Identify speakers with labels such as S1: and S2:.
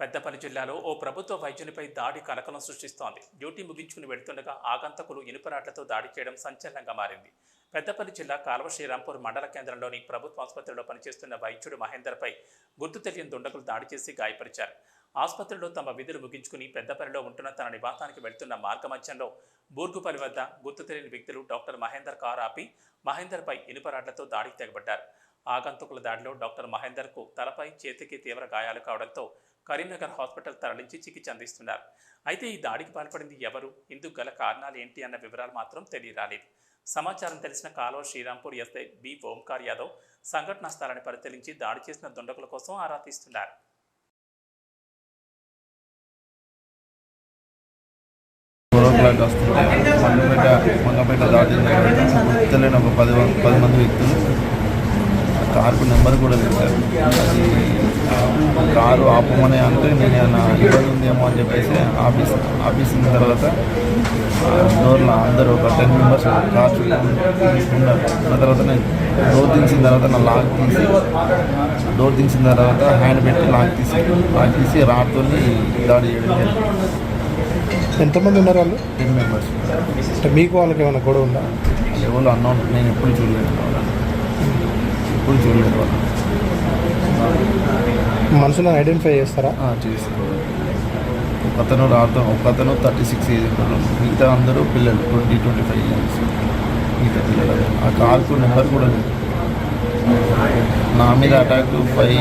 S1: పెద్దపల్లి జిల్లాలో ఓ ప్రభుత్వ వైద్యునిపై దాడి కలకలం సృష్టిస్తోంది. డ్యూటీ ముగించుకుని వెళుతుండగా ఆగంతకులు ఇనుపరాట్లతో దాడి చేయడం సంచలనంగా మారింది. పెద్దపల్లి జిల్లా కాల్వ శ్రీరాంపూర్ మండల కేంద్రంలోని ప్రభుత్వ ఆసుపత్రిలో పనిచేస్తున్న వైద్యుడు మహేందర్పై గుర్తు తెలియని దుండగులు దాడి చేసి గాయపరిచారు. ఆసుపత్రిలో తమ విధులు ముగించుకుని పెద్దపల్లిలో ఉంటున్న తన నివాసానికి వెళ్తున్న మార్గమధ్యంలో బూర్గుపల్లి వద్ద గుర్తు తెలియని వ్యక్తులు డాక్టర్ మహేందర్ కారు ఆపి మహేందర్పై ఇనుపరాట్లతో దాడికి తెగబడ్డారు. ఆగంతుకుల దాడిలో డాక్టర్ మహేందర్కు తలపై చేతికి తీవ్ర గాయాలు కావడంతో కరీంనగర్ హాస్పిటల్ తరలించి చికిత్స అందిస్తున్నారు. అయితే ఈ దాడికి పాల్పడింది ఎవరు? ఇందుకు గల కారణాలు ఏంటి అన్న వివరాలు మాత్రం తెలియరాలేదు. సమాచారం తెలిసిన కాలువ శ్రీరాంపూర్ ఎస్ఐ బి ఓంకార్ యాదవ్ సంఘటనా స్థలాన్ని పరిశీలించి దాడి చేసిన దుండగుల కోసం ఆరా తీస్తున్నారు.
S2: మంగపేట మంగపేట దాటిన ఒక పది పది మంది వ్యక్తులు కార్కు నెంబర్ కూడా తెలిసారు అది ఆ కారు ఆపమని అంటే నేను ఏమైనా ఇబ్బంది ఉందేమో అని చెప్పేసి ఆఫీస్ ఆఫీస్ ఉన్న తర్వాత ఆ డోర్లో అందరూ ఒక టెన్ మెంబర్స్ కార్ చుట్టూ ఉన్నారు. ఉన్న తర్వాత నేను డోర్ దించిన తర్వాత నా లాక్ తీసి డోర్ దించిన తర్వాత హ్యాండ్ పెట్టి లాక్ తీసి లాక్ తీసి రాడ్తో దాడి చేయడం జరిగింది.
S3: ఎంతమంది ఉన్నారు వాళ్ళు?
S2: Ten members.
S3: అంటే మీకు వాళ్ళకి ఏమైనా గొడవ ఉందా?
S2: ఎవరు అన్నౌన్ నేను ఎప్పుడు చూడలేదు వాళ్ళని. ఎప్పుడు చూడలేదు వాళ్ళు
S3: మనుషులను ఐడెంటిఫై చేస్తారా?
S2: చేసి ఒకతను రాతో ఒకతను థర్టీ సిక్స్ ఏజ్ మిగతా అందరూ పిల్లలు ట్వంటీ ట్వంటీ ఫైవ్ ఇయర్స్ మిగతా పిల్లలు ఆ కార్కు నెంబర్ కూడా లేదు. నా మీద అటాక్ ఫైవ్